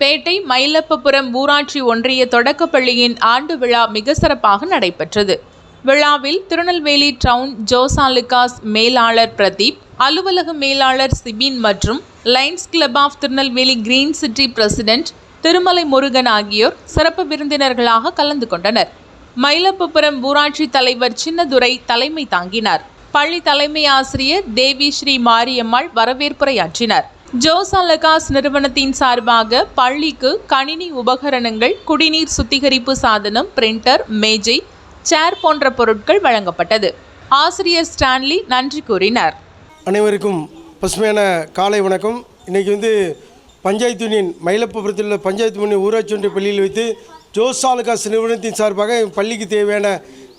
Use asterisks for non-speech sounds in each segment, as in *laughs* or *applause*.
பேட்டை மயிலப்பபுரம் ஊராட்சி ஒன்றிய தொடக்கப்பள்ளியின் ஆண்டு விழா மிக சிறப்பாக நடைபெற்றது. விழாவில் திருநெல்வேலி டவுன் ஜோசாலுகாஸ் மேலாளர் பிரதீப் அலுவலக மேலாளர் சிபின் மற்றும் Lions club of Tirunelveli green city president Thirumalai Murugan ஆகியோர் சிறப்பு விருந்தினர்களாக கலந்து கொண்டனர். மயிலப்பபுரம் ஊராட்சி தலைவர் சின்னதுரை தலைமை தாங்கினார். பள்ளி தலைமை ஆசிரியர் தேவி ஸ்ரீ மாரியம்மாள் வரவேற்புரையாற்றினார். ஜோஸ் அலகாஸ் நிறுவனத்தின் சார்பாக பள்ளிக்கு கணினி உபகரணங்கள் குடிநீர் சுத்திகரிப்பு சாதனம் பிரிண்டர் மேஜை சேர் போன்ற பொருட்கள் வழங்கப்பட்டது. ஆசிரியர் ஸ்டான்லி நன்றி கூறினார். அனைவருக்கும் பசுமையான காலை வணக்கம். இன்றைக்கி வந்து பஞ்சாயத்து யூனியன் மயிலப்புறத்தில் உள்ள பஞ்சாயத்து யூனியன் ஊராட்சி ஒன்றிய பள்ளியில் வைத்து ஜோசாலுகாஸ் நிறுவனத்தின் சார்பாக பள்ளிக்கு தேவையான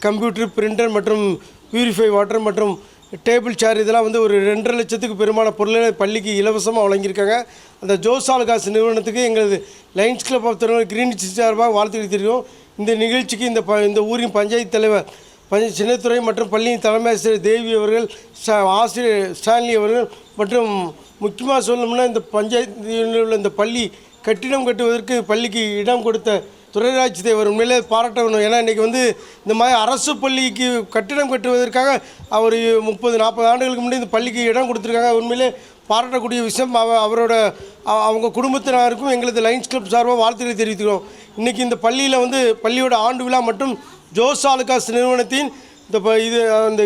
கம்ப்யூட்டர் பிரிண்டர் மற்றும் பியூரிஃபை வாட்டர் மற்றும் டேபிள் சேர் இதெல்லாம் வந்து ஒரு ரெண்டரை லட்சத்துக்கு பெருமான பொருளை பள்ளிக்கு இலவசமாக வழங்கியிருக்காங்க. அந்த ஜோசாலுகாஸ் நிறுவனத்துக்கு எங்களது Lions Club of Tirunelveli green சார்பாக வாழ்த்துக்கள் தெரியும் இந்த நிகழ்ச்சிக்கு இந்த ப இந்த ஊரின் பஞ்சாயத்து தலைவர் பஞ்ச சின்னத்துறை மற்றும் பள்ளியின் தலைமை ஆசிரியர் தேவி அவர்கள் ஸ்டா- ஆசிரியர் ஸ்டான்லி அவர்கள் மற்றும் முக்கியமாக சொல்லணும்னா இந்த பஞ்சாயத்தில் உள்ள இந்த பள்ளி கட்டிடம் கட்டுவதற்கு பள்ளிக்கு இடம் கொடுத்த துரைராஜ் தேவர் உண்மையிலே பாராட்ட வேணும் ஏன்னா இன்றைக்கி வந்து இந்த மாதிரி அரசு பள்ளிக்கு கட்டிடம் கட்டுவதற்காக அவர் முப்பது நாற்பது ஆண்டுகளுக்கு முன்னாடி இந்த பள்ளிக்கு இடம் கொடுத்துருக்காங்க. உண்மையிலே பாராட்டக்கூடிய விஷயம். அவ அவரோட அவங்க குடும்பத்தினருக்கும் எங்களது லைன்ஸ் கிளப் சார்பாக வாழ்த்துக்களை தெரிவித்துக்கிறோம். இன்றைக்கி இந்த பள்ளியில் வந்து பள்ளியோட ஆண்டு விழா மற்றும் ஜோஸ் ஆலுகாஸ் நிறுவனத்தின் இந்த ப இது அந்த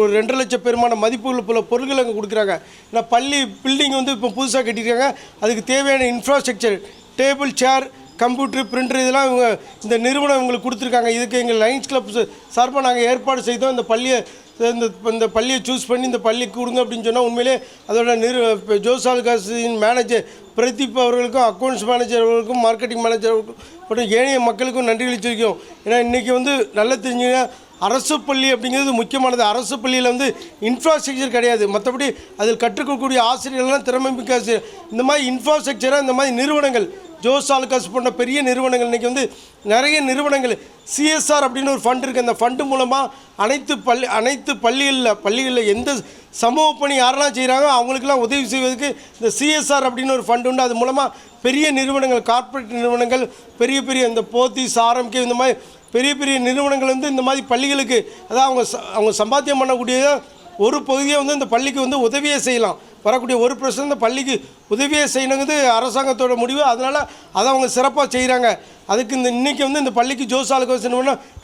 ஒரு ரெண்டரை லட்சம் பெருமான மதிப்புள்ள பல பொருட்கள் அங்கே கொடுக்குறாங்க. ஏன்னா பள்ளி பில்டிங் வந்து இப்போ புதுசாக கட்டியிருக்காங்க. அதுக்கு தேவையான infrastructure table chair computer printer இதெல்லாம் இவங்க இந்த நிறுவனம் இவங்களுக்கு கொடுத்துருக்காங்க. இதுக்கு எங்கள் லைன்ஸ் கிளப் சார்பாக நாங்கள் ஏற்பாடு செய்தோம். இந்த பள்ளியை இந்த இந்த பள்ளியை சூஸ் பண்ணி இந்த பள்ளி கொடுங்க அப்படின்னு சொன்னால் உண்மையிலே அதோட நிறு இப்போ மேனேஜர் பிரதீப் அவர்களுக்கும் அக்கௌண்ட்ஸ் மேனேஜர் அவர்களுக்கும் மார்க்கெட்டிங் மேனேஜர் அவர்களுக்கும் மற்றும் ஏனைய மக்களுக்கும் நன்றி தெரிவிச்சிருக்கோம் ஏன்னா இன்றைக்கி வந்து நல்லா தெரிஞ்சுங்க அரசு பள்ளி அப்படிங்கிறது முக்கியமானது. அரசு பள்ளியில் வந்து இன்ஃப்ராஸ்ட்ரக்சர் கிடையாது. மற்றபடி அதில் கற்றுக்கக்கூடிய ஆசிரியர்கள்லாம் திறமை மிக்க ஆசிரியர். இந்த மாதிரி இன்ஃப்ராஸ்ட்ரக்சராக இந்த மாதிரி நிறுவனங்கள். ஜோஸ் ஆலுகாஸ் போன்ற பெரிய நிறுவனங்கள். இன்றைக்கி வந்து நிறைய நிறுவனங்கள். சிஎஸ்ஆர் அப்படின்னு ஒரு ஃபண்ட் இருக்குது அந்த ஃபண்டு மூலமாக அனைத்து பள்ளி அனைத்து பள்ளிகளில் பள்ளிகளில் எந்த சமூக பணி யாரெல்லாம் செய்கிறாங்க அவங்களுக்கெல்லாம் உதவி செய்வதற்கு இந்த சிஎஸ்ஆர் அப்படின்னு ஒரு ஃபண்டு உண்டு. அது மூலமாக பெரிய நிறுவனங்கள் கார்ப்பரேட் நிறுவனங்கள் பெரிய பெரிய இந்த போத்தீஸ் ஆர்எம்கே இந்த மாதிரி பெரிய பெரிய நிறுவனங்கள் வந்து இந்த மாதிரி பள்ளிகளுக்கு அதாவது அவங்க அவங்க சம்பாத்தியம் பண்ணக்கூடிய ஒரு பகுதியை வந்து இந்த பள்ளிக்கு வந்து உதவியே செய்யலாம். வரக்கூடிய ஒரு பிரச்சனை இந்த பள்ளிக்கு உதவியே செய்யணுங்கிறது அரசாங்கத்தோட முடிவு. அதனால் அதை அவங்க சிறப்பாக செய்கிறாங்க அதுக்கு இந்த இன்றைக்கி வந்து இந்த பள்ளிக்கு ஜோஸ் ஆலுகாஸ்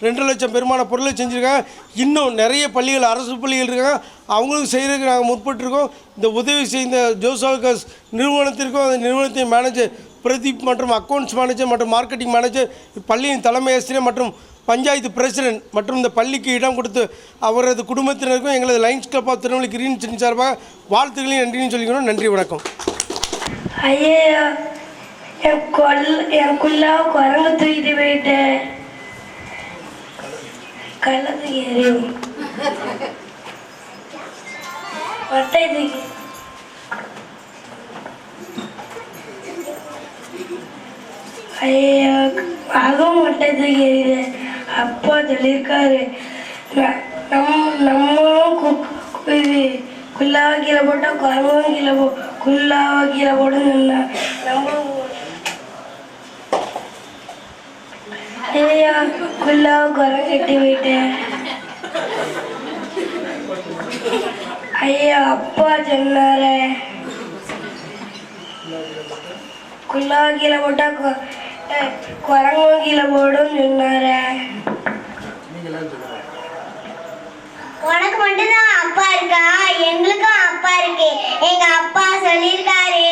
ரெண்டு லட்சம் பெருமான பொருளை செஞ்சுருக்காங்க. இன்னும் நிறைய பள்ளிகள் அரசு பள்ளிகள் இருக்காங்க. அவங்களும் செய்கிறதுக்கு நாங்கள் முற்பட்டிருக்கோம். இந்த உதவி செய்த ஜோஸ் ஆலுகாஸ் நிறுவனத்திற்கும் அந்த நிறுவனத்தின் மேனேஜர் பிரதீப் மற்றும் அக்கௌண்ட்ஸ் மேனேஜர் மற்றும் மார்க்கெட்டிங் மேனேஜர் பள்ளியின் தலைமை ஆசிரியர் மற்றும் பஞ்சாயத்து பிரசிடென்ட் மற்றும் இந்த பள்ளிக்கு இடம் கொடுத்து அவரது குடும்பத்தினருக்கும் எங்களது Lions Club of Tirunelveli green city சார்பாக வாழ்த்துக்களையும் நன்றியும் சொல்லிக்கணும் நன்றி வணக்கம். ஐயோ என் கொல் என் குள்ளா குரங்கு தூக்கிட்டு போயிட்டேன் கள்ளது *laughs* ஏறி மட்டை தூக்கி. ஐயோ அதுவும் மட்டை அப்பா சொல்லியிருக்காரு. நம் நம்மளும் கு- இது குல்லாவை கீழே போட்டால் குரங்கும் கீழே போ குல்லாவை கீழே போடுன்னு நம்மளும் ஐயா குல்லாவை குரங்கு கட்டி போயிட்டேன் ஐயா அப்பா சொன்னாரே. குல்லாவை கீழே போட்டால் கு- அஹ், குரங்கும் கீழே போடுன்னு சொன்னாரே உனக்கு மட்டும்தான் அப்பா இருக்கா? எங்களுக்கும் அப்பா இருக்கு. எங்க அப்பா சொல்லியிருக்காரு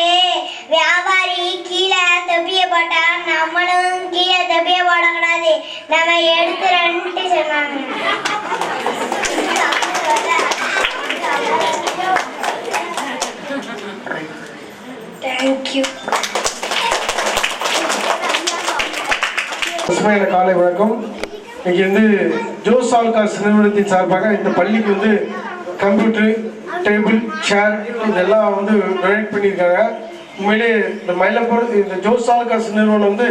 வியாபாரி கீழே தொப்பிய போட்டா நம்மளும் கீழே தொப்பிய போடக்கூடாது. நம்ம எடுத்துறன்ட்டு சொன்னாங்க. தேங்க்யூ பசுமையான காலை வணக்கம். இங்கே வந்து ஜோஸ் ஆல்காஸ் நிறுவனத்தின் சார்பாக இந்த பள்ளிக்கு வந்து கம்ப்யூட்டர் டேபிள் சேர் இதெல்லாம் வந்து டொனேட் பண்ணியிருக்காங்க. உண்மையிலே இந்த மயிலப்பூர் இந்த ஜோஸ் ஆல்காஸ் நிறுவனம் வந்து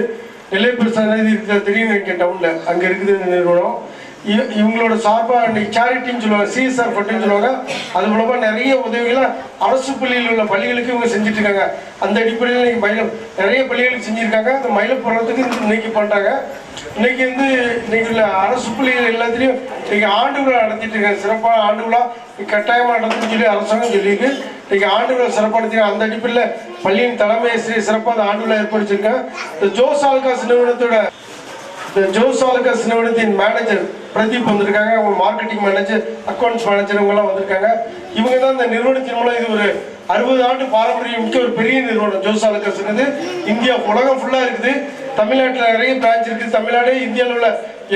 நெல்லை பெருசாக இருக்கிற தெரியும் நினைக்கிறேன் டவுனில் அங்கே இருக்குது இந்த நிறுவனம். இவங்களோட சார்பாக இன்னைக்கு சேரிட்டின்னு சொல்லுவாங்க சிஎஸ்ஆர் ஃபண்டுன்னு சொல்லுவாங்க. அது மூலமாக நிறைய உதவிகளை அரசு பள்ளியில் உள்ள பள்ளிகளுக்கு இவங்க செஞ்சுட்ருக்காங்க. அந்த அடிப்படையில் இன்னைக்கு மயிலம் நிறைய பள்ளிகளுக்கு செஞ்சுருக்காங்க. அந்த மயிலப்புறத்துக்கு இன்னைக்கு பண்ணுறாங்க இன்னைக்கு வந்து இன்னைக்கு உள்ள அரசு பள்ளிகள் எல்லாத்துலேயும் இன்னைக்கு ஆண்டு விழா நடத்திட்டு இருக்காங்க சிறப்பான ஆண்டு விழா கட்டாயமாக நடத்துன்னு சொல்லி அரசாங்கம் சொல்லியிருக்கு. இன்னைக்கு ஆண்டு விழா சிறப்பாக நடத்தி அந்த அடிப்படையில் பள்ளியின் தலைமை ஆசிரியர் சிறப்பாக அந்த ஆண்டு விழா ஏற்படுத்தியிருக்காங்க. இந்த ஜோஸ் ஆல்காஸ் நிறுவனத்தோட இந்த ஜோஸ் ஆல்காஸ் நிறுவனத்தின் மேனேஜர் பிரதீப் வந்திருக்காங்க. அவங்க மார்க்கெட்டிங் மேனேஜர் அக்கௌண்ட்ஸ் மேனேஜர் இவங்கெல்லாம் வந்திருக்காங்க. இவங்க தான் இந்த நிறுவனத்தின் மூலம் இது ஒரு அறுபது ஆண்டு பாரம்பரியம் மிக்க ஒரு பெரிய நிறுவனம். ஜோஸ் ஆல்காஸ்ங்கிறது இந்தியா உலகம் ஃபுல்லாக இருக்குது. தமிழ்நாட்டில் நிறைய பிரான்ச் இருக்குது தமிழ்நாடு இந்தியாவில் உள்ள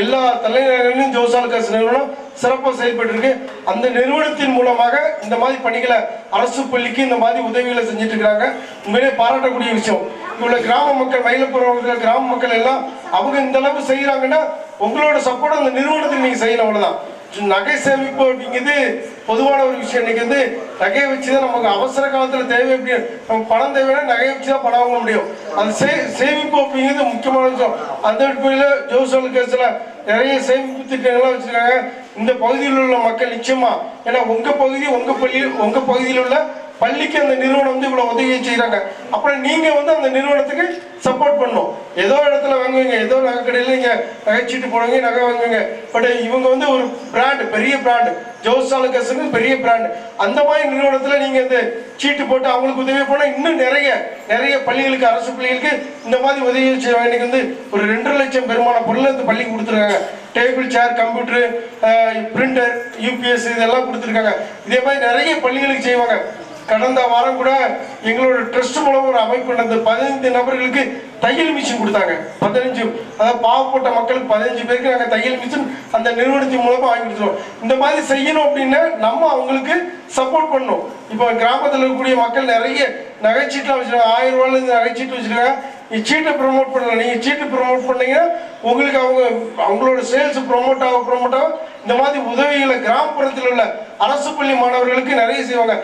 எல்லா தலைநகரிலும் ஜோஸ் ஆல்காஸ் நிறுவனம் சிறப்பாக செயல்பட்டு இருக்கு அந்த நிறுவனத்தின் மூலமாக இந்த மாதிரி பணிகளை அரசு பள்ளிக்கு இந்த மாதிரி உதவிகளை செஞ்சுட்டு இருக்கிறாங்க உண்மையிலே பாராட்டக்கூடிய விஷயம். இவ்வளவு கிராம மக்கள் மயிலப்புறம் கிராம மக்கள் எல்லாம் அவங்க இந்த அளவுக்கு செய்யறாங்கன்னா உங்களோட சப்போர்ட் அந்த நிறுவனத்துக்கு நீங்க செய்யணும் அவ்வளவுதான். நகை சேமிப்பு அப்படிங்கிறது பொதுவான ஒரு விஷயம். இன்னைக்கு வந்து நகையை வச்சு தான் நமக்கு அவசர காலத்தில் தேவை எப்படி? நமக்கு பணம் தேவைன்னா நகையை வச்சு தான் பணம் வாங்க முடியும். அந்த சே சேமிப்பு அப்படிங்கிறது முக்கியமான விஷயம். அந்த அடிப்படையில் ஜோசல் கேஸில் நிறைய சேமிப்பு திட்டங்கள்லாம் வச்சிருக்காங்க. இந்த பகுதியில் உள்ள மக்கள் நிச்சயமா ஏன்னா உங்க பகுதி உங்க பள்ளி உங்க பகுதியில் உள்ள பள்ளிக்கு அந்த நிறுவனம் வந்து இவ்வளவு உதவி செய்கிறாங்க அப்புறம் நீங்க வந்து அந்த நிறுவனத்துக்கு சப்போர்ட் பண்ணும் ஏதோ இடத்துல வாங்குவீங்க ஏதோ நகை கடையில் நீங்க நகைச்சீட்டு போடுவீங்க நகை வாங்குவீங்க. பட் இவங்க வந்து ஒரு பிராண்ட் பெரிய பிராண்ட் ஜோஸ் சாலுக்கஸுக்கு பெரிய பிராண்ட் அந்த மாதிரி நிறுவனத்துல நீங்க இந்த சீட்டு போட்டு அவங்களுக்கு உதவி பண்ணா இன்னும் நிறைய நிறைய பள்ளிகளுக்கு அரசு பள்ளிகளுக்கு இந்த மாதிரி உதவி செய்வாங்க. இன்னைக்கு வந்து ஒரு ரெண்டரை லட்சம் பெருமான பொருள் இந்த பள்ளிக்கு கொடுத்துருக்காங்க. Table chair computer printer UPS இதெல்லாம் கொடுத்துருக்காங்க. இதே மாதிரி நிறைய பள்ளிகளுக்கு செய்வாங்க. கடந்த வாரம் கூட எங்களோட ட்ரஸ்ட் மூலம் ஒரு அமைப்பு நடந்தது பதினைந்து நபர்களுக்கு தையல் மிஷின் கொடுத்தாங்க. பதினஞ்சு அதாவது பாவப்பட்ட மக்களுக்கு பதினஞ்சு பேருக்கு நாங்கள் தையல் மிஷின் அந்த நிறுவனத்தின் மூலமாக வாங்கி கொடுத்துருவோம் இந்த மாதிரி செய்யணும் அப்படின்னா நம்ம அவங்களுக்கு சப்போர்ட் பண்ணணும். இப்போ கிராமத்தில் இருக்கக்கூடிய மக்கள் நிறைய நகைச்சீட்டுலாம் வச்சுருக்காங்க. ஆயிரம் ரூபாயிலேருந்து நகைச்சீட்டு வச்சிருக்காங்க. சீட்டை ப்ரொமோட் பண்ணலாம் நீங்கள் சீட்டு ப்ரொமோட் பண்ணீங்கன்னா உங்களுக்கு அவங்க அவங்களோட சேல்ஸ் ப்ரொமோட் ஆக ப்ரொமோட் ஆக இந்த மாதிரி உதவிகளை கிராமப்புறத்தில் உள்ள அரசு பள்ளி மாணவர்களுக்கு நிறைய செய்வாங்க.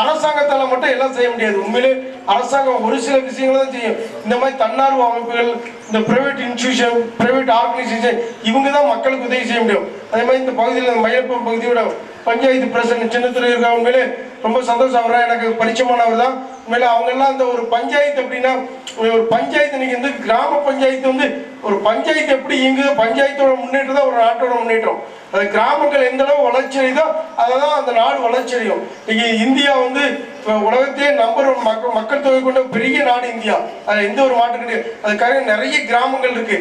அரசாங்கத்தால் மட்டும் எல்லாம் செய்ய முடியாது. உண்மையிலே அரசாங்கம் ஒரு சில விஷயங்களை தான் செய்யும். இந்த மாதிரி தன்னார்வ அமைப்புகள் இந்த பிரைவேட் இன்ஸ்டியூஷன் பிரைவேட் ஆர்கனைசேஷன் இவங்க தான் மக்களுக்கு உதவி செய்ய முடியும். அதே மாதிரி இந்த பகுதியில் இந்த மயிலப்பம் பகுதியோட பஞ்சாயத்து பிரசிடன்ட் சின்னத்துறை இருக்கா உண்மையிலே ரொம்ப சந்தோஷம். அவராக எனக்கு பரிச்சயமானவர் தான். உண்மையிலே அவங்கெல்லாம் அந்த ஒரு பஞ்சாயத்து அப்படின்னா ஒரு பஞ்சாயத்து இன்னைக்கு வந்து கிராம பஞ்சாயத்து வந்து ஒரு பஞ்சாயத்து எப்படி இயங்குது? பஞ்சாயத்தோட முன்னேற்றம் தான் ஒரு நாட்டோட முன்னேற்றம். அது கிராமங்கள் எந்த அளவு வளர்ச்சி அடையுதோ அததான் அந்த நாடு வளர்ச்சி அடையும். இன்னைக்கு இந்தியா வந்து உலகத்தையே நம்பர் ஒன் மக்கள் மக்கள் தொகை கொண்ட பெரிய நாடு இந்தியா. அது எந்த ஒரு மாட்டு கிடையாது. அதுக்காக நிறைய கிராமங்கள் இருக்கு.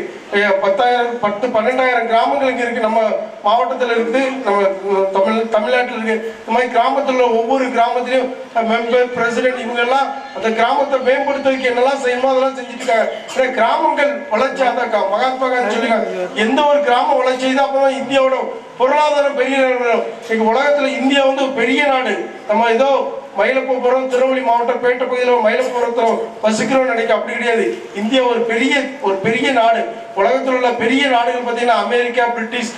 பத்தாயிரம் பத்து பன்னெண்டாயிரம் கிராமங்கள் இங்க இருக்கு. நம்ம மாவட்டத்தில் இருக்குது. நம்ம தமிழ் தமிழ்நாட்டில் இருக்கு. இந்த மாதிரி கிராமத்தில் உள்ள ஒவ்வொரு கிராமத்திலையும் மெம்பர் பிரசிடென்ட் இவங்கெல்லாம் அந்த கிராமத்தை மேம்படுத்துறதுக்கு என்னெல்லாம் செய்யணுமோ அதெல்லாம் செஞ்சுட்டு இருக்காங்க ஏன்னா கிராமங்கள் வளர்ச்சி அந்த கா- மகாத்மா காந்தி சொல்லியிருக்காங்க எந்த ஒரு கிராம வளர்ச்சி அப்புறம் தான் இந்தியாவோட பொருளாதாரம் பெரிய நாடு எங்கள் இன்னைக்கு இந்தியா வந்து பெரிய நாடு. நம்ம ஏதோ மயிலப்பபுரம் திருவள்ளி மாவட்டம் பேட்டை பகுதியில் மயிலப்புறத்தில் வசிக்கிறோம் நினைக்க அப்படி கிடையாது. இந்தியா ஒரு பெரிய ஒரு பெரிய நாடு. உலகத்தில் உள்ள பெரிய நாடுகள் பார்த்தீங்கன்னா அமெரிக்கா பிரிட்டிஷ்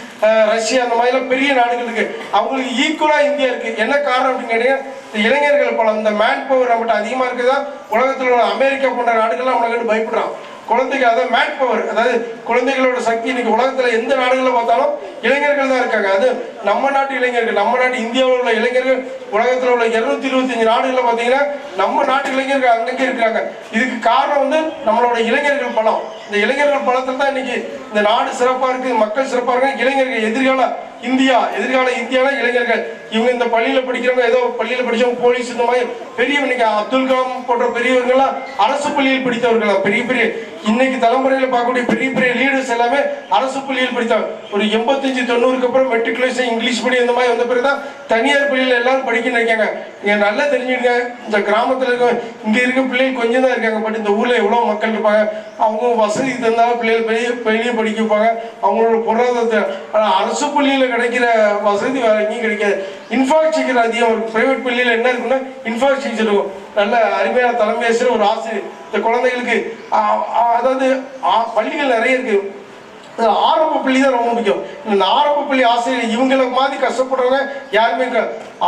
ரஷ்யா அந்த மாதிரிலாம் பெரிய நாடுகள் இருக்கு. அவங்களுக்கு ஈக்குவலா இந்தியா இருக்கு. என்ன காரணம் அப்படின்னு கேட்டீங்கன்னா இந்த இளைஞர்கள் பல இந்த மேன் பவர் நம்மகிட்ட அதிகமா இருக்குதா? உலகத்தில் உள்ள அமெரிக்கா போன்ற நாடுகள்லாம் நம்மளை பயப்படுறான். குழந்தைகள் அதாவது மேன் பவர் அதாவது குழந்தைகளோட சக்தி இன்னைக்கு உலகத்தில் எந்த நாடுகளில் பார்த்தாலும் இளைஞர்கள் தான் இருக்காங்க. அது நம்ம நாட்டு இளைஞர்கள் நம்ம நாட்டு இந்தியாவில் உள்ள இளைஞர்கள் உலகத்தில் உள்ள இருநூத்தி இருபத்தஞ்சு நாடுகளில் பார்த்தீங்கன்னா நம்ம நாட்டு இளைஞர்கள் அங்கங்கே இருக்கிறாங்க. இதுக்கு காரணம் வந்து நம்மளோட இளைஞர்கள் பலம். இந்த இளைஞர்கள் பலத்தில் தான் இன்னைக்கு இந்த நாடு சிறப்பாக இருக்கு மக்கள் சிறப்பாக இருக்காங்க. இளைஞர்கள் எதிர்கால இந்தியா எதிர்கால இந்தியானா இளைஞர்கள். இவங்க இந்த பள்ளியில் படிக்கிறவங்க ஏதோ பள்ளியில் படிச்சவங்க போலீஸ் இந்த மாதிரி பெரிய இன்னைக்கு அப்துல் கலாம் போன்ற பெரியவர்கள்லாம் அரசு பள்ளியில் படித்தவர்களா பெரிய பெரிய இன்னைக்கு தலைமுறையில் பார்க்கக்கூடிய பெரிய பெரிய லீடர்ஸ் எல்லாமே அரசு பள்ளியில் படித்தவங்க. ஒரு எண்பத்தஞ்சு தொண்ணூறுக்கு அப்புறம் மெட்ரிகுலேஷன் இங்கிலீஷ் மீடியம் இந்த மாதிரி வந்த பிறகு தான் தனியார் பள்ளியில் எல்லாரும் படிக்க நினைக்காங்க நீங்கள் நல்லா தெரிஞ்சுடுங்க இந்த கிராமத்தில் இருக்க இங்கே இருக்க பிள்ளைகள் கொஞ்சம் தான் இருக்காங்க. பட் இந்த ஊரில் எவ்வளோ மக்கள் இருப்பாங்க. அவங்க வசதி தந்தால் பிள்ளைகள் பெரிய பெரிய படிக்க வைப்பாங்க. அவங்களோட பொருளாதாரத்தை ஆனால் அரசு பள்ளியில் கிடைக்கிற வசதி வேறு எங்கேயும் கிடைக்காது. இன்ஃப்ராஸ்ட்ரக்சர் அதிகம். ஒரு ப்ரைவேட் பள்ளியில் என்ன இருக்குன்னா இன்ஃப்ராஸ்ட்ரக்சர் இருக்கும். நல்ல அருமையான தலைமை ஆசிரியர் ஒரு ஆசிரியர். இந்த குழந்தைகளுக்கு அதாவது பள்ளிகள் நிறைய இருக்குது ஆரம்ப புள்ளி தான் ரொம்ப முக்கியம். இந்த ஆரம்ப புள்ளி ஆசிரியர் இவங்களுக்கு மாதிரி கஷ்டப்படுறவங்க யாருமே இருக்க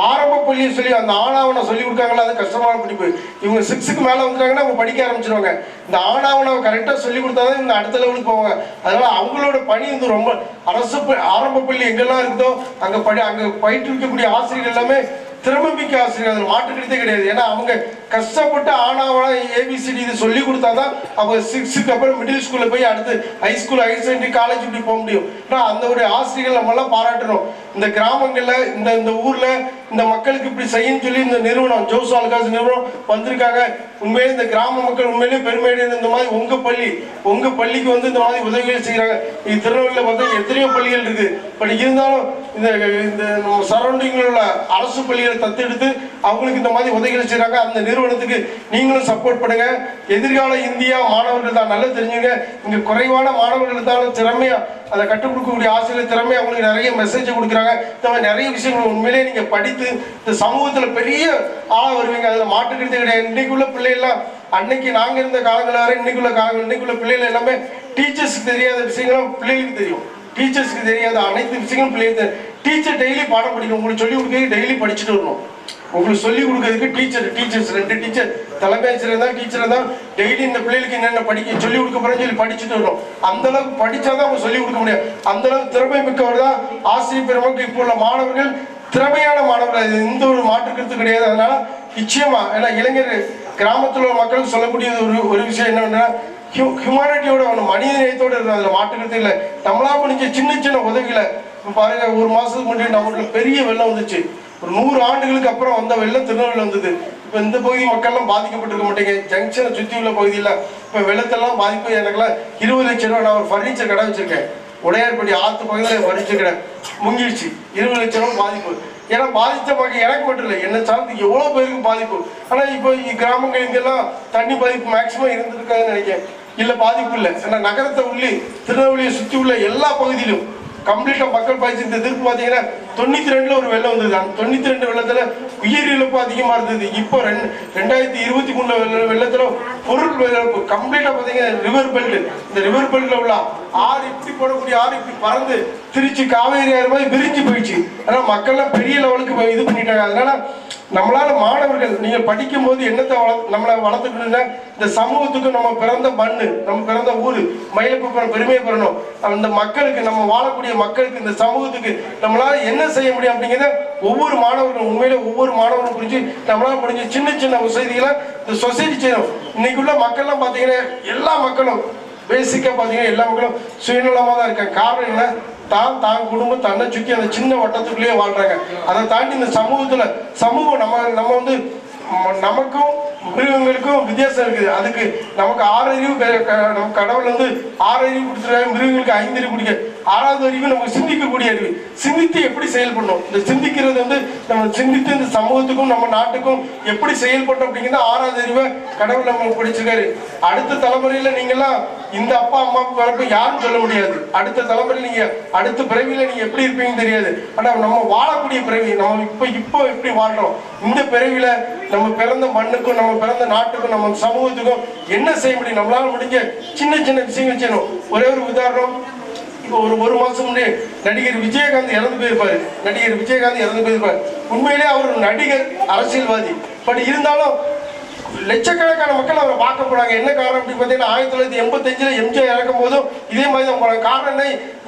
ஆரம்ப பள்ளியை சொல்லி அந்த ஆணாவனை சொல்லி கொடுக்காங்களா அது கஷ்டமான படிப்பு. இவங்க சிக்ஸுக்கு மேலே வந்துட்டாங்கன்னா அவங்க படிக்க ஆரம்பிச்சிருவாங்க. இந்த ஆணாவனை கரெக்டாக சொல்லி கொடுத்தா தான் இவங்க அடுத்த லெவலுக்கு போவாங்க. அதனால அவங்களோட பணி வந்து ரொம்ப அரசு ஆரம்ப பள்ளி எங்கெல்லாம் இருக்குதோ அங்கே படி அங்கே பயிற்றுவிக்கக்கூடிய ஆசிரியர்கள் எல்லாமே திறமை மிக்க ஆசிரியர் அதில் மாற்றுக்கிறதே கிடையாது. ஏன்னா அவங்க கஷ்டப்பட்டு ஆனாவனா ஏபிசிடி இது சொல்லி கொடுத்தாதான் அவங்க சிக்ஸ்த்துக்கு அப்புறம் மிடில் ஸ்கூலில் போய் அடுத்து high school higher secondary college இப்படி போக முடியும். ஏன்னா அந்த ஒரு ஆசிரியர்கள் நம்மளாம் பாராட்டணும் இந்த கிராமங்களில் இந்த இந்த ஊரில் இந்த மக்களுக்கு இப்படி செய்யன்னு சொல்லி இந்த நிறுவனம் ஜோஸ் ஆல்காஸ் நிறுவனம் வந்திருக்காங்க. உண்மையிலே இந்த கிராம மக்கள் உண்மையிலேயே பெருமையடைந்த இந்த மாதிரி உங்கள் பள்ளி உங்கள் பள்ளிக்கு வந்து இந்த மாதிரி உதவிகள் செய்கிறாங்க இது திருநெல்வேலியில் பார்த்தா எத்தனையோ பள்ளிகள் இருக்குது பட் இருந்தாலும் இந்த இந்த சரௌண்டிங்கில் உள்ள அரசு பள்ளிகளை தத்தெடுத்து அவங்களுக்கு இந்த மாதிரி உதவிகள் செய்கிறாங்க அந்த நிறுவனத்துக்கு நீங்களும் சப்போர்ட் பண்ணுங்க. எதிர்கால இந்தியா மாணவர்கள் தான் நல்லா தெரிஞ்சுங்க. இங்கே குறைவான மாணவர்கள் தான் திறமையா அதை கற்றுக் கொடுக்கக்கூடிய ஆசிரியர் திறமை அவங்களுக்கு நிறைய மெசேஜ் கொடுக்குறாங்க. இந்த மாதிரி நிறைய விஷயங்கள் உண்மையிலேயே நீங்கள் படித்து இந்த சமூகத்தில் பெரிய ஆளாக வருவீங்க. அதில் மாட்டுக்கிறது கிடையாது. இன்னைக்குள்ள பிள்ளைகள்லாம் அன்னைக்கு நாங்கள் இருந்த காலங்கள் வரை இன்னைக்குள்ள காலங்கள் இன்னைக்குள்ள பிள்ளைகள் எல்லாமே டீச்சர்ஸ்க்கு தெரியாத விஷயங்களும் பிள்ளைகளுக்கு தெரியும். டீச்சர்ஸ்க்கு தெரியாத அனைத்து விஷயங்களும் பிள்ளைகளுக்கு டீச்சர் டெய்லி பாடம் படிக்கணும். உங்களுக்கு சொல்லி கொடுக்க டெய்லி படிச்சுட்டு வரணும். உங்களுக்கு சொல்லி கொடுக்கறதுக்கு டீச்சர் டீச்சர்ஸ் ரெண்டு டீச்சர் தலை ஆசிரியர் தான் டீச்சர் தான். டெய்லி இந்த பிள்ளைகளுக்கு என்னென்ன படிக்க சொல்லி கொடுக்க போறேன்னு சொல்லி படிச்சுட்டு வரும் அந்த அளவுக்கு படிச்சாதான் அவங்க சொல்லி கொடுக்க முடியும். அந்த அளவுக்கு திறமை மிக்கவர் தான் ஆசிரியர் பெருமக்கு இப்போ உள்ள மாணவர்கள். திறமையான மாணவர்கள். எந்த ஒரு மாற்று கருத்து கிடையாது. அதனால நிச்சயமா ஏன்னா இளைஞர் கிராமத்தில் உள்ள மக்களுக்கு சொல்லக்கூடிய ஒரு ஒரு விஷயம் என்னன்னா ஹியூமானிட்டியோட ஒன்று மனித நேயத்தோட இருக்கணும் அதில் மாற்றுக்கிறது இல்லை. நம்மளா முடிஞ்ச சின்ன சின்ன உதவிகளை பாருங்க ஒரு மாசத்துக்கு முன்னாடி நம்மளுக்கு பெரிய வெள்ளம் வந்துச்சு. ஒரு நூறு ஆண்டுகளுக்கு அப்புறம் வந்த வெள்ளம் திருநெல்வேலி வந்தது. இப்போ இந்த பகுதி மக்கள்லாம் பாதிக்கப்பட்டிருக்க மாட்டேங்க. ஜங்ஷனை சுற்றி உள்ள பகுதியில் இப்போ வெள்ளத்தெல்லாம் பாதிப்பு எனக்குலாம் இருபது லட்சம் ரூபா நான் ஒரு ஃபர்னிச்சர் கடை வச்சுருக்கேன். உடையார்படி ஆற்று பகுதியில் ஃபர்னிச்சர் கடை. முங்கிடுச்சு. இருபது லட்சம் ரூபா பாதிப்பு. ஏன்னா பாதித்த மக்கள் எனக்கு மட்டும் இல்லை என்ன சார்ந்து எவ்வளோ பேருக்கு பாதிப்பு. ஆனால் இப்போ கிராமங்கள் இங்கெல்லாம் தண்ணி பாதிப்பு மேக்சிமம் இருந்திருக்காதுன்னு நினைக்கிறேன். இல்லை பாதிப்பு இல்லை. ஏன்னா நகரத்தை உள்ளே திருநெல்வேலியை சுற்றி உள்ள எல்லா பகுதியிலும் கம்ப்ளீட்டாக மக்கள் பாதிச்சு இந்த திருப்பு பார்த்தீங்கன்னா தொண்ணூற்றி ரெண்டில் ஒரு வெள்ளம் வந்தது. அந்த தொண்ணூற்றி ரெண்டு வெள்ளத்தில் உயிர் இழப்பு அதிகமாக இருந்தது. இப்போ ரெண்டு ரெண்டாயிரத்தி இருபத்தி மூணில் வெள்ள வெள்ளத்தில் பொருள் இழப்பு. கம்ப்ளீட்டாக பார்த்தீங்கன்னா ரிவர் பெல்ட் இந்த ரிவர் பெல்ட்டில் உள்ள ஆறு இப்படி போடக்கூடிய ஆறு இப்படி பறந்து திருச்சி காவேரி ஆறு மாதிரி விரிஞ்சு போயிடுச்சு. ஆனால் மக்கள்லாம் பெரிய லெவலுக்கு இது பண்ணிட்டாங்க. அதனால நம்மளால மாணவர்கள் நீங்கள் படிக்கும்போது என்னத்தை வள நம்மளை வளர்த்துக்கணும்னா இந்த சமூகத்துக்கு நம்ம பிறந்த மண்ணு நம்ம பிறந்த ஊர் மயிலப்பு பெருமையை பெறணும். அந்த மக்களுக்கு நம்ம வாழக்கூடிய மக்களுக்கு இந்த சமூகத்துக்கு நம்மளால என்ன செய்ய முடியும் அப்படிங்கிறத ஒவ்வொரு மாணவர்களும் உண்மையில ஒவ்வொரு மாணவரும் புரிஞ்சு நம்மளால முடிஞ்ச சின்ன சின்ன வசதிகளை இந்த சொசைட்டி செய்யணும். இன்னைக்குள்ள மக்கள்லாம் பார்த்தீங்கன்னா எல்லா மக்களும் பேசிக்காக பார்த்தீங்கன்னா எல்லா மக்களும் சுயநலமாக தான் இருக்காங்க. காரணம் என்ன? தான் தான் குடும்பம் தன்னை சுற்றி அந்த சின்ன வட்டத்துக்குள்ளேயே வாழ்றாங்க. அதை தாண்டி இந்த சமூகத்தில் சமூகம் நம்ம நம்ம வந்து ம- நமக்கும் மிருகங்களுக்கும் வித்தியாசம் இருக்குது. அதுக்கு நமக்கு ஆறு அறிவு க- நம்ம கடவுள் வந்து ஆறு அறிவு கொடுத்துருக்காங்க மிருகங்களுக்கு ஐந்து அறிவு கொடுக்க. ஆறாவது அறிவு நமக்கு சிந்திக்கக்கூடிய அறிவு. சிந்தித்து எப்படி செயல்படணும்? இந்த சிந்திக்கிறது வந்து நம்ம சிந்தித்து இந்த சமூகத்துக்கும் நம்ம நாட்டுக்கும் எப்படி செயல்படணும் அப்படிங்கிறது ஆறாவது அறிவை கடவுள் நம்ம பிடிச்சிருக்காரு அடுத்த தலைமுறையில் நீங்கள்லாம் இந்த அப்பா அம்மா வளர்ப்பு யாரும் சொல்ல முடியாது. அடுத்த தலைமுறையில் நீங்கள் அடுத்த பிறவியில் நீங்கள் எப்படி இருப்பீங்கன்னு தெரியாது. ஆனால் நம்ம வாழக்கூடிய பிறவி நம்ம இப்போ இப்போ எப்படி வாழ்றோம்? இந்த பிறவியில் நம்ம பிறந்த மண்ணுக்கும் நம்ம பிறந்த நாட்டுக்கும் நம்ம சமூகத்துக்கும் என்ன செய்ய முடியும்? நம்மளால முடிஞ்ச சின்ன சின்ன விஷயங்கள் செய்யணும். ஒரே ஒரு உதாரணம் இப்போ ஒரு ஒரு மாசம் முன்னே நடிகர் விஜயகாந்த் இறந்து போயிருப்பாரு. நடிகர் விஜயகாந்த் இறந்து போயிருப்பாரு. உண்மையிலே அவர் ஒரு நடிகர் அரசியல்வாதி. பட் இருந்தாலும் லட்சக்கணக்கான மக்கள் அவரை பார்க்க போனாங்க என்ன காரணம் அப்படின்னு பார்த்தீங்கன்னா ஆயிரத்தி தொள்ளாயிரத்தி எண்பத்தஞ்சில் எம்ஜிஆர் இறக்கும் போதும் இதே மாதிரி தான் போனாங்க காரணம் என்ன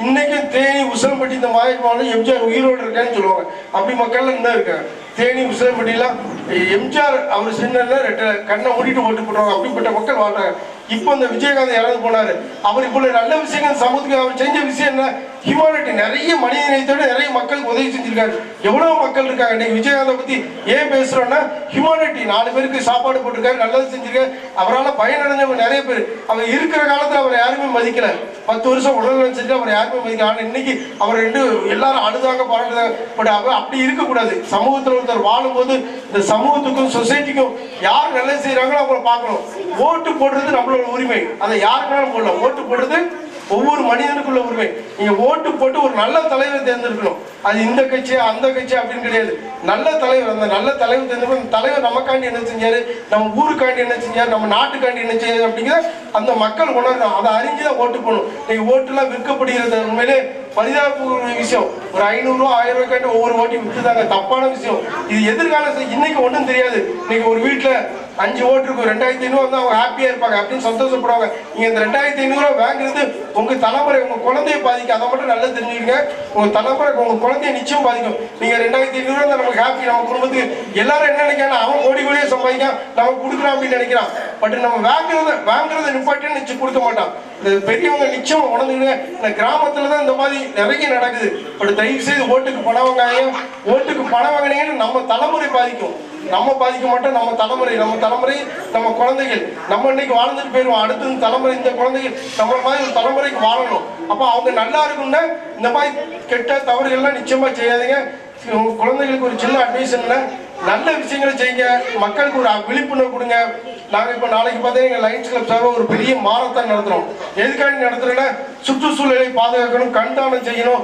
இன்னைக்கும் தேனி உசலம்பட்டி இந்த மாதிரி போனாலும் எம்ஜிஆர் உயிரோடு இருக்கான்னு சொல்லுவாங்க. அப்படி மக்கள்லாம் இன்னும் இருக்காங்க. தேனி உசலம்பட்டிலாம் எம்ஜிஆர் அவர் சின்ன ரெட்டை கண்ணை மூடிட்டு ஓட்டு போடுவாங்க அப்படிப்பட்ட மக்கள் வாழ்றாங்க. இப்போ இந்த விஜயகாந்த் இறந்து போனார். அவர் இப்போ நல்ல விஷயங்கள் சமூகத்துக்கு அவர் செஞ்ச விஷயம் என்ன? ஹியூமானிட்டி நிறைய மனித நேயத்தோட நிறைய மக்களுக்கு உதவி செஞ்சிருக்காரு. எவ்வளவு மக்கள் இருக்காங்க? இன்னைக்கு விஜயகாந்தை பத்தி ஏன் பேசுறோம்னா ஹியூமானிட்டி நாலு பேருக்கு சாப்பாடு போட்டிருக்காரு நல்லது செஞ்சிருக்காரு. அவரால் பயனடைஞ்சவங்க நிறைய பேர். அவர் இருக்கிற காலத்துல அவர் யாருமே மதிக்கல. பத்து வருஷம் உடல் செஞ்சு அவர் யாருமே மதிக்கல. ஆனா இன்னைக்கு அவர் ரெண்டு எல்லாரும் அழுதாங்க பாராட்டுதாங்க பட் அவர் அப்படி இருக்கக்கூடாது. சமூகத்தில் ஒருத்தர் வாழும்போது இந்த சமூகத்துக்கும் சொசைட்டிக்கும் யார் நல்லது செய்யறாங்களோ அவங்கள பார்க்கணும். ஓட்டு போடுறது நம்மளோட உரிமை. அதை யாருக்குனாலும் போடலாம். ஓட்டு போடுறது ஒவ்வொரு மனிதனுக்குள்ள உரிமை. நீங்க ஓட்டு போட்டு ஒரு நல்ல தலைவர் தேர்ந்தெடுக்கணும். அது இந்த கட்சி அந்த கட்சி அப்படின்னு கிடையாது. நல்ல தலைவர் அந்த நல்ல தலைவர் தேர்ந்தெடுக்கணும். தலைவர் நமக்காண்டி என்ன செஞ்சாரு? நம்ம ஊருக்காண்டி என்ன செஞ்சாரு? நம்ம நாட்டுக்காண்டி என்ன செய்யாரு அப்படிங்கிற அந்த மக்கள் உணரணும் அதை அறிஞ்சு தான் ஓட்டு போகணும் நீங்க ஓட்டுலாம் விற்கப்படுகிறது உண்மையிலே பரிதாப விஷயம். ஒரு ஐநூறுரூவா ஆயிரம் ரூபாய்க்காண்டி ஒவ்வொரு ஓட்டையும் விற்றுதாங்க தப்பான விஷயம். இது எதிர்காலத்தில் இன்னைக்கு ஒன்றும் தெரியாது. இன்னைக்கு ஒரு வீட்டில் அஞ்சு ஓட்டு இருக்கும் ரெண்டாயிரத்தி ஐநூறு வந்து அவங்க ஹாப்பியாக இருப்பாங்க. அப்படின்னு சந்தோஷப்படுவாங்க. நீங்கள் இந்த ரெண்டாயிரத்தி ஐநூறுரூவா வாங்குறது உங்கள் தலைமுறை உங்கள் குழந்தைய பாதிக்கும். அதை மட்டும் நல்லா தெரிஞ்சுக்கங்க உங்கள் தலைமுறை உங்கள் குழந்தைய நிச்சயம் பாதிக்கும். நீங்கள் ரெண்டாயிரத்தி ஐநூறுரூவா இருந்தா நமக்கு ஹாப்பி நம்ம குடும்பத்துக்கு எல்லாரும் என்ன நினைக்கிறாங்க? அவன் கோடி கோடியே சம்பாதிக்கான் நம்ம கொடுக்கலாம் அப்படின்னு நினைக்கிறான். பட் நம்ம வாங்குறத வாங்குறத நிப்பாட்டி நிச்சயம் கொடுக்க மாட்டான். பெரியவங்க நிச்சயம் உணர்ந்துங்க இந்த கிராமத்துல தான் இந்த மாதிரி நிறைய நடக்குது. பட் தயவு செய்து ஓட்டுக்கு பணம் வாங்காங்க ஓட்டுக்கு பணம் வாங்கினீங்கன்னு நம்ம தலைமுறை பாதிக்கும். நம்ம பாதிக்க மாட்டோம் நம்ம தலைமுறை நம்ம தலைமுறை நம்ம குழந்தைகள். நம்ம இன்னைக்கு வாழ்ந்துட்டு போயிடுவோம் அடுத்த தலைமுறை இந்த குழந்தைகள் நம்மள மாதிரி ஒரு தலைமுறைக்கு வாழணும். அப்போ அவங்க நல்லா இருக்கும்னா இந்த மாதிரி கெட்ட தவறுகள்லாம் நிச்சயமா செய்யாதீங்க. உங்க குழந்தைகளுக்கு ஒரு சின்ன அட்வைஸ் என்ன நல்ல விஷயங்களை செய்யுங்க. மக்களுக்கு ஒரு விழிப்புணர்வு கொடுங்க. நாங்கள் இப்போ நாளைக்கு பார்த்தீங்கன்னா எங்கள் லைன்ஸ் கிளப் சார்பாக ஒரு பெரிய மாரத்தான் நடத்துகிறோம் எதுக்காண்டி நடத்துகிறோன்னா சுற்றுச்சூழலை பாதுகாக்கணும் கண்தானம் செய்யணும்.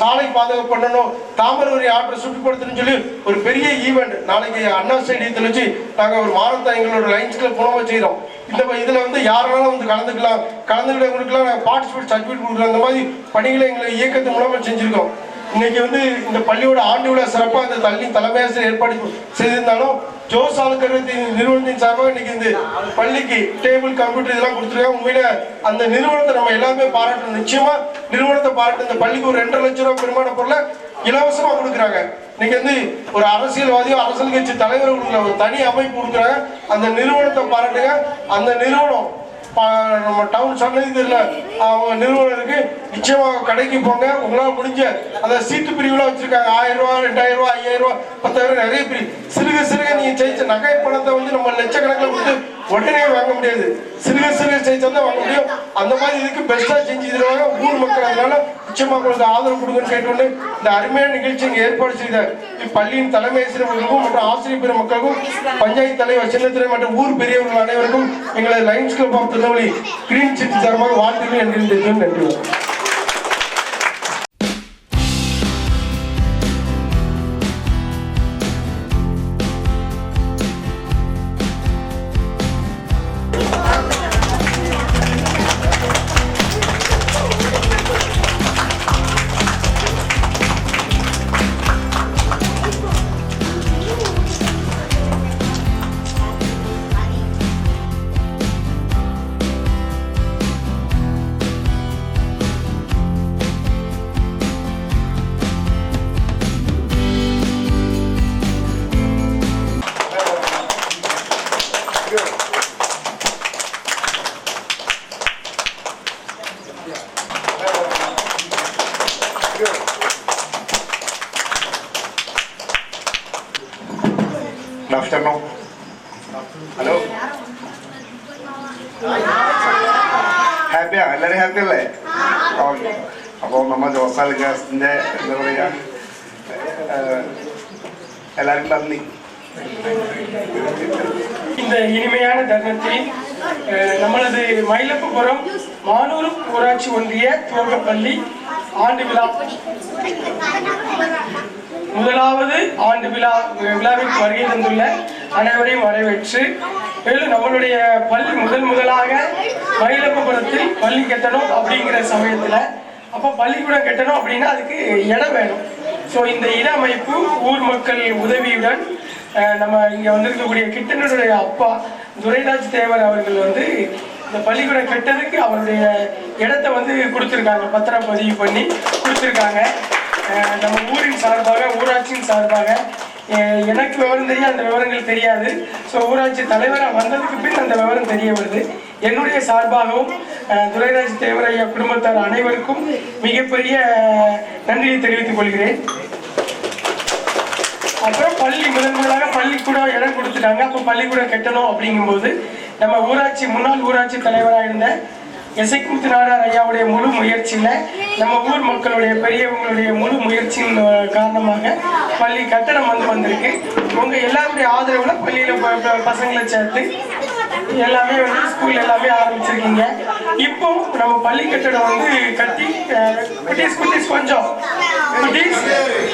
சாலை பாதுகாப்பு பண்ணணும். தாமரவரி ஆற்றை சுற்றுப்படுத்தணும்னு சொல்லி ஒரு பெரிய ஈவெண்ட் நாளைக்கு அண்ணா ஸ்டேடியத்தில் வச்சு நாங்கள் ஒரு மாரத்தான் எங்களோட லைன்ஸ் கிளப் மூலமாக செய்கிறோம் இந்த இதில் வந்து யாரெல்லாம் வந்து கலந்துக்கலாம். கலந்துக்கிட்டவங்களுக்குலாம் நாங்கள் பார்ட்டிசிபேட் சர்டிஃபிகேட் கொடுக்குறோம். அந்த மாதிரி பணிகளை எங்களை இயக்கத்து மூலமாக செஞ்சுருக்கோம். இன்னைக்கு வந்து இந்த பள்ளியோட ஆண்டு விழா சிறப்பாக இந்த தள்ளி தலைமையாசிரியர் ஏற்பாடு செய்திருந்தாலும் ஜோஸ் ஆளுக்கருத்தி நிறுவனத்தின் சார்பாக இன்னைக்கு இந்த பள்ளிக்கு டேபிள் கம்ப்யூட்டர் இதெல்லாம் கொடுத்துருக்காங்க. உண்மையில அந்த நிறுவனத்தை நம்ம எல்லாமே பாராட்டணும். நிச்சயமா நிறுவனத்தை பாராட்டு இந்த பள்ளிக்கு ஒரு ரெண்டரை லட்சம் ரூபாய் பெருமான பொருளை இலவசமா கொடுக்குறாங்க. இன்னைக்கு வந்து ஒரு அரசியல்வாதியோ அரசியல் கட்சி தலைவர் கொடுக்குற ஒரு தனி அமைப்பு கொடுக்குறாங்க. அந்த நிறுவனத்தை பாராட்டுங்க. அந்த நிறுவனம் நம்ம டவுன் சொன்னது தெரியல. அவங்க நிறுவனம் இருக்கு. நிச்சயமா கடைக்கு போங்க. உங்களால முடிஞ்ச அந்த சீட்டு பிரிவுலாம் வச்சிருக்காங்க. ஆயிரம் ரூபா ரெண்டாயிரம் ரூபா ஐயாயிரம் ரூபா பத்தாயிரம் நிறைய பிரிவு சிறுக சிறுக நீங்க ஜெயிச்ச நகை பணத்தை வந்து நம்ம லட்சக்கணக்கில் கொடுத்து உடனே வாங்க முடியாது. சிறுக சிறுக ஜெயிச்சா தான் வாங்க முடியும். அந்த மாதிரி இதுக்கு பெஸ்டா செஞ்சு தருவாங்க ஊர் மக்கள். அதனால நிச்சயமா உங்களுக்கு ஆதரவு கொடுங்கன்னு கேட்டுக்கொண்டு இந்த அருமையான நிகழ்ச்சி இங்க ஏற்பாடு செய்த இப்பள்ளியின் தலைமை ஆசிரியர்களுக்கும் மற்றும் ஆசிரியர் பெரும் மக்களுக்கும் பஞ்சாயத்து தலைவர் சின்னத்துறை மற்றும் ஊர் பெரியவர்கள் அனைவருக்கும் எங்களை Lions Club of Tirunelveli green city சார்பாக வாழ்த்துக்கள் என்று நன்றி നമ്മ ജോസാൽ ഗ്യാസിൻ്റെ എന്താ പറയുക എല്ലാവർക്കും നന്ദി இந்த இனிமையான தருணத்தில் அஹ், நமது மயிலப்புபுரம் மானூர் ஊராட்சி ஒன்றிய துவக்கப்பள்ளி ஆண்டு விழா முதலாவது ஆண்டு விழா விழாவிற்கு வருகை தந்துள்ள அனைவரையும் வரவேற்று மேலும் நம்மளுடைய பள்ளி முதல் முதலாக மயிலப்புபுரத்தில் பள்ளி கட்டணும் அப்படிங்கிற சமயத்தில் அப்போ பள்ளிக்கூடம் கட்டணும் அப்படின்னா அதுக்கு இடம் வேணும். ஸோ இந்த இட அமைப்பு ஊர் மக்கள் உதவியுடன் நம்ம இங்கே வந்திருக்கக்கூடிய கிட்டனுடைய அப்பா துரைராஜ் தேவர் அவர்கள் வந்து இந்த பள்ளிக்கூடம் கட்டதுக்கு அவருடைய இடத்த வந்து கொடுத்துருக்காங்க. பத்திரம் பதிவு பண்ணி கொடுத்துருக்காங்க. நம்ம ஊரின் சார்பாக ஊராட்சியின் சார்பாக எனக்கு விவரம் தெரியும் அந்த விவரங்கள் தெரியாது. ஸோ ஊராட்சி தலைவராக வந்ததுக்கு பின் அந்த விவரம் தெரிய வருது. என்னுடைய சார்பாகவும் துரைராஜ் தேவரையா குடும்பத்தார் அனைவருக்கும் மிகப்பெரிய நன்றியை தெரிவித்துக் கொள்கிறேன். அப்புறம் பள்ளி முதன் முதலாக பள்ளிக்கூடம் இடம் கொடுத்துட்டாங்க. அப்போ பள்ளிக்கூடம் கட்டணும் அப்படிங்கும்போது நம்ம ஊராட்சி முன்னாள் ஊராட்சி தலைவராக இருந்த எசைக்குமுத்து நாடார் ஐயாவுடைய முழு முயற்சியில நம்ம ஊர் மக்களுடைய பெரியவங்களுடைய முழு முயற்சியின் காரணமாக பள்ளி கட்டணம் வந்து வந்திருக்கு. உங்க எல்லாருடைய ஆதரவுல பள்ளியில பசங்களை சேர்த்து எல்லாமே வந்து ஸ்கூல் எல்லாமே ஆரம்பிச்சிருக்கீங்க. இப்போ நம்ம பள்ளி கட்டடம் வந்து கட்டி குட்டீஸ் குட்டீஸ் கொஞ்சம். குட்டீஸ்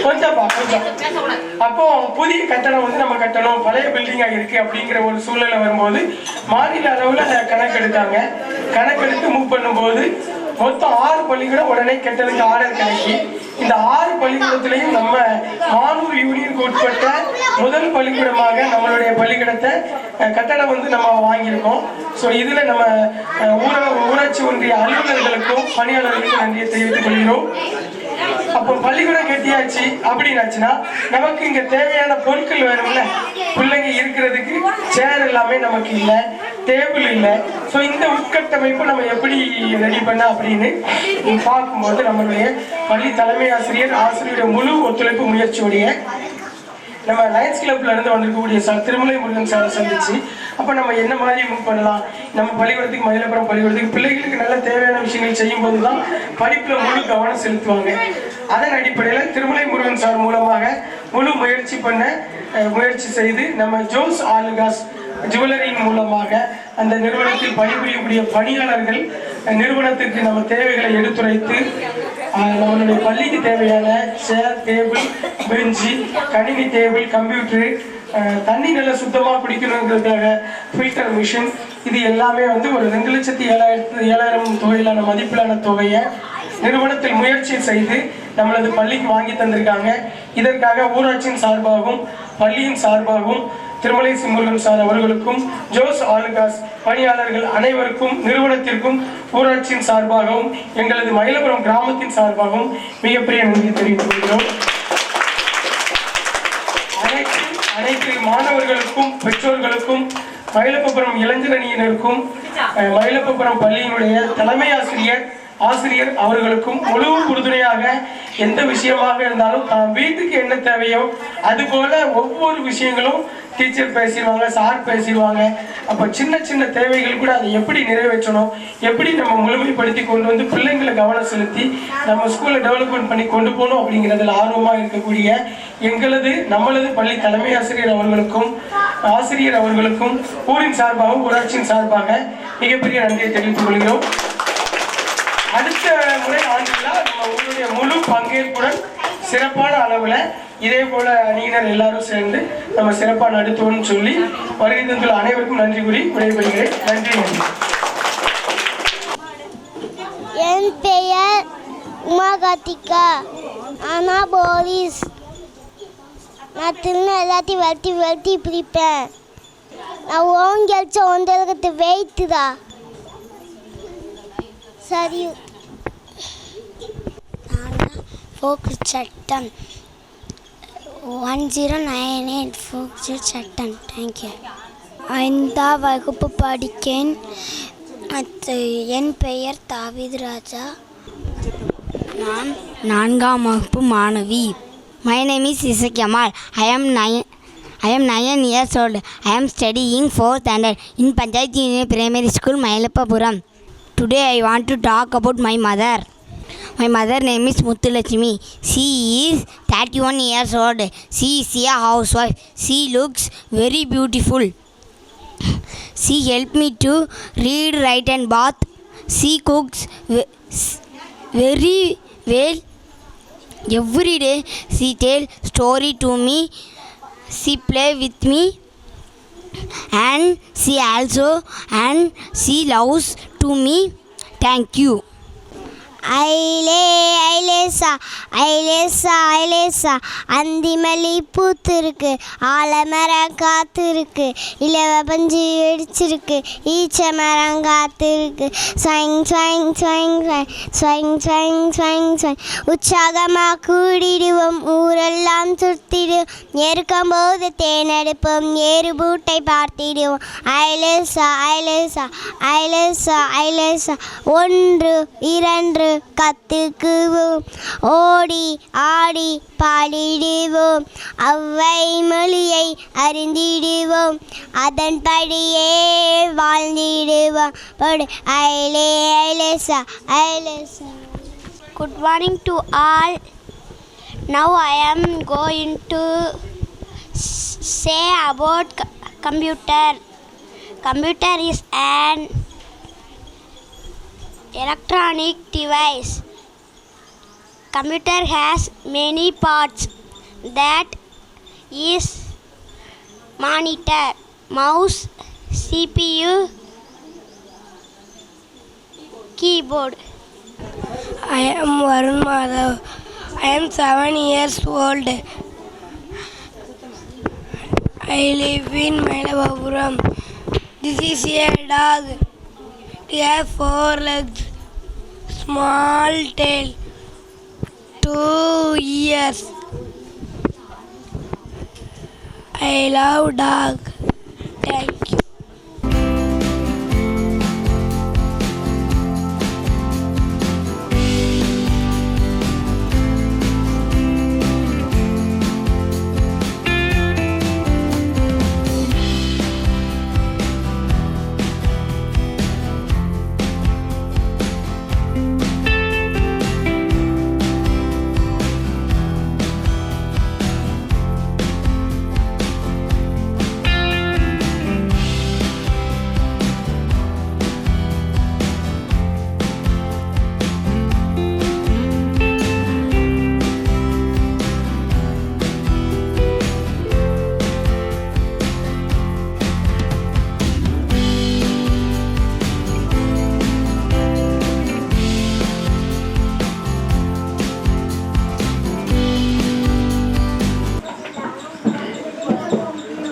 கொஞ்சம்ப்பா கொஞ்சம். அப்போ புதிய கட்டடம் வந்து நம்ம கட்டணும் பழைய பில்டிங்காக இருக்கு அப்படிங்கிற ஒரு சூழ்நிலை வரும்போது மாநில அளவில் அதை கணக்கெடுத்தாங்க. கணக்கெடுத்து மூவ் பண்ணும்போது மொத்தம் ஆறு பள்ளிக்கூடம் உடனே கெட்டதுக்கு ஆர்டர் கிடைக்கி இந்த ஆறு பள்ளிக்கூடத்திலையும் நம்ம மானூர் யூனியனுக்கு உட்பட்ட முதல் பள்ளிக்கூடமாக நம்மளுடைய பள்ளிக்கூடத்தை கட்டடம் வந்து நம்ம வாங்கியிருக்கோம். ஸோ இதில் நம்ம அஹ், ஊர ஊராட்சி ஒன்றிய அலுவலர்களுக்கும் பணியாளர்களுக்கும் நன்றியை தெரிவித்துக் கொள்கிறோம். அப்போ பள்ளிக்கூடம் கட்டியாச்சு. அப்படின்னாச்சுன்னா நமக்கு இங்க தேவையான பொருட்கள் வேணும்ல. பிள்ளைங்க இருக்கிறதுக்கு சேர் எல்லாமே நமக்கு இல்லை டேபிள் இல்லை. ஸோ இந்த உட்கட்டமைப்பு நம்ம எப்படி ரெடி பண்ண அப்படின்னு பார்க்கும்போது நம்மளுடைய பள்ளி தலைமை ஆசிரியர் ஆசிரியருடைய முழு ஒத்துழைப்பு முயற்சியுடைய நம்ம லயன்ஸ் கிளப்ல இருந்து வந்திருக்கக்கூடிய சார் திருமலை முருகன் சாரை சந்திச்சு அப்ப நம்ம என்ன மாதிரி மூவ் பண்ணலாம்? நம்ம பள்ளிக்கூடத்துக்கு மயிலப்புறம் பள்ளிக்கூடத்துக்கு பிள்ளைகளுக்கு நல்ல தேவையான விஷயங்கள் செய்யும் போதுதான் படிப்புல முழு கவனம் செலுத்துவாங்க. அதன் அடிப்படையில் திருமலை முருகன் சார் மூலமாக முழு முயற்சி பண்ண முயற்சி செய்து நம்ம ஜோஸ் ஆலுகாஸ் ஜுவல்லரியின் மூலமாக அந்த நிறுவனத்தில் பணிபுரியக்கூடிய பணியாளர்கள் நிறுவனத்திற்கு நம்ம தேவைகளை எடுத்துரைத்து நம்மளுடைய பள்ளிக்கு தேவையான சேர் டேபிள் பெஞ்சு கணினி டேபிள் கம்ப்யூட்டரு தண்ணி நல்லா சுத்தமாக குடிக்கணுங்கிறதுக்காக ஃபில்டர் மிஷின் இது எல்லாமே வந்து ஒரு ரெண்டு லட்சத்தி ஏழாயிரத்து ஏழாயிரம் தொகையிலான மதிப்பிலான தொகையை நிறுவனத்தில் முயற்சி செய்து நம்மளது பள்ளிக்கு வாங்கி தந்திருக்காங்க. இதற்காக ஊராட்சியின் சார்பாகவும் பள்ளியின் சார்பாகவும் திருமலை சிமுருகன் சார் அவர்களுக்கும் ஜோஸ் ஆலுகாஸ் பணியாளர்கள் அனைவருக்கும் நிறுவனத்திற்கும் ஊராட்சியின் சார்பாகவும் எங்களது மயிலபுரம் கிராமத்தின் சார்பாகவும் மிகப்பெரிய நன்றி தெரிவித்துக் கொள்கிறோம். அனைத்து அனைத்து மாணவர்களுக்கும் பெற்றோர்களுக்கும் மயிலப்பபுரம் இளைஞரணியினருக்கும் அஹ், மயிலப்பபுரம் பள்ளியினுடைய தலைமை ஆசிரியர் ஆசிரியர் அவர்களுக்கும் முழு உறுதுணையாக எந்த விஷயமாக இருந்தாலும் தான் வீட்டுக்கு என்ன தேவையோ அதுபோல ஒவ்வொரு விஷயங்களும் டீச்சர் பேசிடுவாங்க சார் பேசிடுவாங்க. அப்போ சின்ன சின்ன தேவைகள் கூட அதை எப்படி நிறைவேற்றணும் எப்படி நம்ம முழுமைப்படுத்தி கொண்டு வந்து பிள்ளைங்களை கவனம் செலுத்தி நம்ம ஸ்கூலை டெவலப்மெண்ட் பண்ணி கொண்டு போகணும் அப்படிங்கிறதுல ஆர்வமாக இருக்கக்கூடிய எங்களது நம்மளது பள்ளி தலைமை ஆசிரியர் அவர்களுக்கும் ஆசிரியர் அவர்களுக்கும் ஊரின் சார்பாகவும் ஊராட்சியின் சார்பாக மிகப்பெரிய நன்றியை தெரிவித்துக் கொள்கிறோம். அடுத்த முறை ஆண்டுல நம்ம உங்களுடைய முழு பங்கேற்புடன் சிறப்பான அளவுல இதே போல அணியினர் எல்லாரும் சேர்ந்து நம்ம சிறப்பா நடத்துவோம்னு சொல்லி வருகை தந்துள்ள அனைவருக்கும் நன்றி கூறி விடைபெறுகிறேன். நன்றி நன்றி. என் பெயர் உமா கார்த்திகா ஆனா போலீஸ் நான் திரும்ப எல்லாத்தையும் வெட்டி வெட்டி பிடிப்பேன் நான் ஓங்கி அடிச்ச ஒன்றதுக்கு வெயிட்டு தான் சரி. ஃபோக்கு சட்டம் one zero nine eight four zero சட்டம் தேங்க்யூ ஐந்தாம் வகுப்பு படிக்கேன். அது என் பெயர் தாவித் ராஜா. நான் நான்காம் வகுப்பு மாணவி. My name is Isakkiammal Kamal I am nine I am nine years old I am studying fourth standard in panchayat union primary school Mayilappapuram Today I want to talk about my mother. My mother name is Muthulakshmi. She is 31 years old. She is a housewife. She looks very beautiful. She helped me to read, write and bath. She cooks very well. Every day she tell story to me. She play with me and she also and she loves to me. Thank you. ஐலே ஐலேசா ஐலேசா ஐலேசா அந்தி மல்லி பூத்திருக்கு ஆலமரம் காத்துருக்கு இலவ பஞ்சு வெடிச்சிருக்கு ஈச்ச மரம் காத்துருக்கு ஸ்வைங் ஸ்வைங் ஸ்வைங் ஸ்வைங் ஸ்வைங் ஸ்வைங் ஸ்வைங் உற்சாகமாக கூடிடுவோம் ஊரெல்லாம் சுற்றிடுவோம் ஏற்கும் போது தேனெடுப்போம் ஏறு பூட்டை பார்த்திடுவோம் ஐலேசா ஐலேசா ஐலேசா ஐலேசா ஒன்று இரண்டு கத்துக்குவோம் ஓடி ஆடி பாடிடுவோம் அவ்வை மொழியை அறிந்திடுவோம் அதன்படியே வாழ்ந்திடுவோம் படு ஐலே ஐலேசா ஐலேசா Good morning to all. Now I am going to s- say about c- computer. Computer is an electronic device. Computer has many parts. That is monitor, mouse, CPU, keyboard. I am Varun Madhav. I am seven years old. I live in Mailabapuram. This is a dog. Has four legs, small tail, two ears. I love dog. Thank you.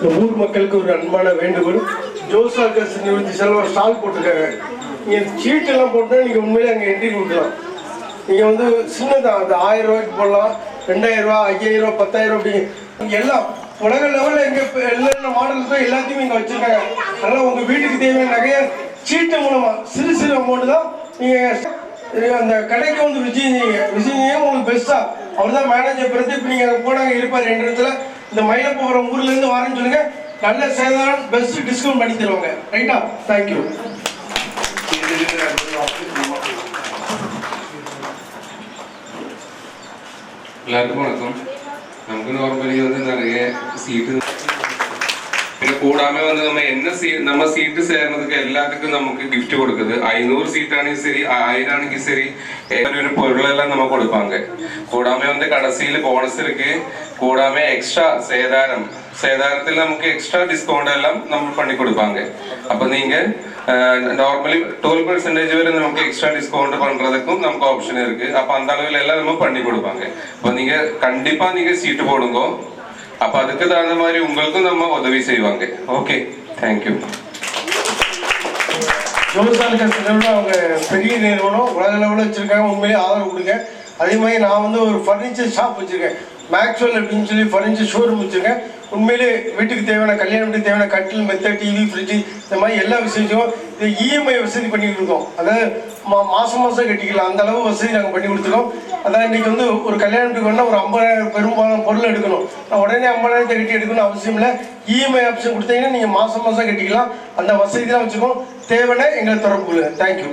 இந்த ஊர் மக்களுக்கு ஒரு அன்பான வேண்டுகோள். ஜோசால்கஸ் நிறுவனத்தை செலவாக stall போட்டிருக்காங்க. நீங்கள் சீட்டெல்லாம் போட்டால் நீங்கள் உண்மையிலே அங்கே என்ட்ரி கொடுக்கலாம். நீங்கள் வந்து சின்னதாக அந்த ஆயிரம் ரூபாய்க்கு போடலாம். ரெண்டாயிரம் ரூபா ஐயாயிரம் ரூபா பத்தாயிரம் அப்படிங்க. எல்லாம் உலக லெவலில் எங்கே என்னென்ன மாடல் இருக்கோ எல்லாத்தையும் இங்கே வச்சுருக்காங்க. அதனால் உங்கள் வீட்டுக்கு தேவையான நகையை சீட்டு மூலமாக சிறு சிறு அமௌண்ட் தான் நீங்கள் அந்த கடைக்கு வந்து விஜய் விஜய் உங்களுக்கு பெஸ்ட்டா அவர் தான் மேனேஜர் பிரதீப் நீங்க போனாங்க இருப்பார் என்ற இடத்துல. இந்த மயிலப்புரம் ஊர்ல இருந்து வரேன்னு சொல்லுங்க. நல்ல சேதாரம் பெஸ்ட் டிஸ்கவுண்ட் பண்ணி தருவாங்க. ரைட்டா தேங்க்யூ எல்லாருக்கும் வணக்கம். நமக்கு நார்மலி வந்து நிறைய சீட்டு. പിന്നെ കൂടാമേ വന്ന് നമ്മ എന്ന സീ നമ്മ സീറ്റ് ചേർന്നതൊക്കെ എല്ലാവർക്കും നമുക്ക് ഗിഫ്റ്റ് കൊടുക്കുന്നത്. അയ്യൂറ് സീറ്റാണെങ്കിൽ ശരി ആയിരാണെങ്കിൽ ശരി ഒരു പൊരുളെല്ലാം നമുക്ക് കൊടുപ്പാങ്ക. കൂടാമേ വന്ന് കടസിയിൽ ബോണസിലേക്ക് കൂടാമേ എക്സ്ട്രാ സേതാരം സേതാരത്തിൽ നമുക്ക് എക്സ്ട്രാ ഡിസ്കൗണ്ട് എല്ലാം നമ്മൾ പണി കൊടുപ്പാങ്ക. അപ്പൊ നിങ്ങൾ നോർമലി ട്വൽവ് പെർസെன்டேஜ் വരെ നമുക്ക് എക്സ്ട്രാ ഡിസ്കൗണ്ട് பண்றதுக்கும் നമുക്ക് ഓപ്ഷൻ இருக்கு அப்ப அந்த നമ്മൾ പണി நம்ம பண்ணி നിങ്ങൾ കണ്ടിപ്പാ നിങ്ങൾ സീറ്റ് நீங்க அப்ப அதுக்கு தகுந்த மாதிரி உங்களுக்கும் நம்ம உதவி செய்வாங்க. ஓகே தேங்க்யூ ஜோசால்கஸ் நிறுவனம் அவங்க பெரிய நிறுவனம் உலக லெவலில் வச்சிருக்காங்க. உண்மையிலேயே ஆதரவு கொடுங்க. அதே மாதிரி நான் வந்து ஒரு ஃபர்னிச்சர் ஷாப் வச்சிருக்கேன். மேக்ஸ்வெல் அப்படின்னு சொல்லி ஃபர்னிச்சர் ஷோரூம் வச்சுருங்க. உண்மையிலே வீட்டுக்கு தேவையான கல்யாணத்துக்கு தேவையான கட்டில் மெத்த டிவி ஃப்ரிட்ஜ் இந்த மாதிரி எல்லா விஷயத்தையும் இது இஎம்ஐ வசதி பண்ணிக்கிட்டு இருக்கோம் அதாவது மா மாதம் மாதம் கட்டிக்கலாம். அந்த அளவு வசதி நாங்கள் பண்ணி கொடுத்துருக்கோம். அதான் இன்றைக்கி வந்து ஒரு கல்யாணத்துக்கு வேணால் ஒரு ஐம்பதாயிரம் பெரும்பாலும் பொருள் எடுக்கணும். நான் உடனே ஐம்பதாயிரத்தை கட்டி எடுக்கணும் அவசியம் இல்லை. இஎம்ஐ ஆப்ஷன் கொடுத்தீங்கன்னா நீங்கள் மாதம் மாதம் கட்டிக்கலாம். அந்த வசதி தான் வச்சுக்கோம் தேவைன்னா எங்களை தொடர்பு கொள்ளுங்கள் தேங்க்யூ